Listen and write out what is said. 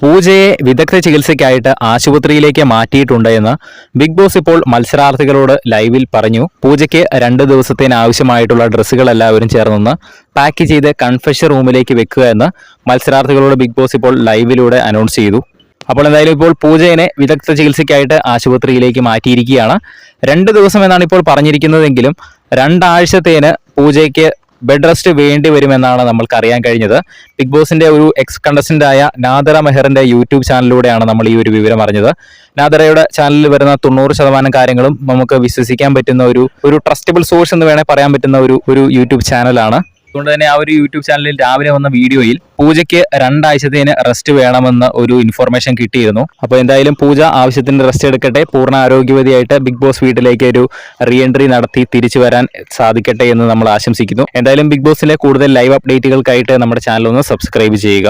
പൂജയെ വിദഗ്ധ ചികിത്സയ്ക്കായിട്ട് ആശുപത്രിയിലേക്ക് മാറ്റിയിട്ടുണ്ട് എന്ന് ബിഗ് ബോസ് ഇപ്പോൾ മത്സരാർത്ഥികളോട് ലൈവിൽ പറഞ്ഞു. പൂജയ്ക്ക് രണ്ട് ദിവസത്തേന് ആവശ്യമായിട്ടുള്ള ഡ്രസ്സുകൾ എല്ലാവരും ചേർന്നൊന്ന് പാക്ക് ചെയ്ത് കൺഫെഷൻ റൂമിലേക്ക് വെക്കുക എന്ന് മത്സരാർത്ഥികളോട് ബിഗ് ബോസ് ഇപ്പോൾ ലൈവിലൂടെ അനൗൺസ് ചെയ്തു. അപ്പോൾ എന്തായാലും ഇപ്പോൾ പൂജയെ വിദഗ്ധ ചികിത്സയ്ക്കായിട്ട് ആശുപത്രിയിലേക്ക് മാറ്റിയിരിക്കുകയാണ്. രണ്ട് ദിവസം എന്നാണ് ഇപ്പോൾ പറഞ്ഞിരിക്കുന്നതെങ്കിലും രണ്ടാഴ്ചത്തേന് പൂജയ്ക്ക് ബെഡ് റെസ്റ്റ് വേണ്ടി വരുമെന്നാണ് നമ്മൾക്ക് അറിയാൻ കഴിഞ്ഞത്. ബിഗ് ബോസിന്റെ ഒരു എക്സ് കണ്ടസ്റ്റന്റ് ആയ നാദറ മെഹറിന്റെ യൂട്യൂബ് ചാനലിലൂടെയാണ് നമ്മൾ ഈ ഒരു വിവരം അറിഞ്ഞത്. നാദറയുടെ ചാനലിൽ വരുന്ന തൊണ്ണൂറ് ശതമാനം കാര്യങ്ങളും നമുക്ക് വിശ്വസിക്കാൻ പറ്റുന്ന ഒരു ഒരു ട്രസ്റ്റബിൾ സോഴ്സ് എന്ന് വേണേൽ പറയാൻ പറ്റുന്ന ഒരു ഒരു യൂട്യൂബ് ചാനലാണ്. അതുകൊണ്ട് തന്നെ ആ ഒരു യൂട്യൂബ് ചാനലിൽ രാവിലെ വന്ന വീഡിയോയിൽ പൂജയ്ക്ക് രണ്ടാഴ്ചത്തേന് റെസ്റ്റ് വേണമെന്ന് ഒരു ഇൻഫർമേഷൻ കിട്ടിയിരുന്നു. അപ്പോൾ എന്തായാലും പൂജ ആവശ്യത്തിന് റെസ്റ്റ് എടുക്കട്ടെ. പൂർണ ആരോഗ്യവതിയായിട്ട് ബിഗ് ബോസ് വീട്ടിലേക്ക് ഒരു റീ എൻട്രി നടത്തി തിരിച്ചു വരാൻ സാധിക്കട്ടെ എന്ന് നമ്മൾ ആശംസിക്കുന്നു. എന്തായാലും ബിഗ് ബോസിലെ കൂടുതൽ ലൈവ് അപ്ഡേറ്റുകൾക്കായിട്ട് നമ്മുടെ ചാനൽ ഒന്ന് സബ്സ്ക്രൈബ് ചെയ്യുക.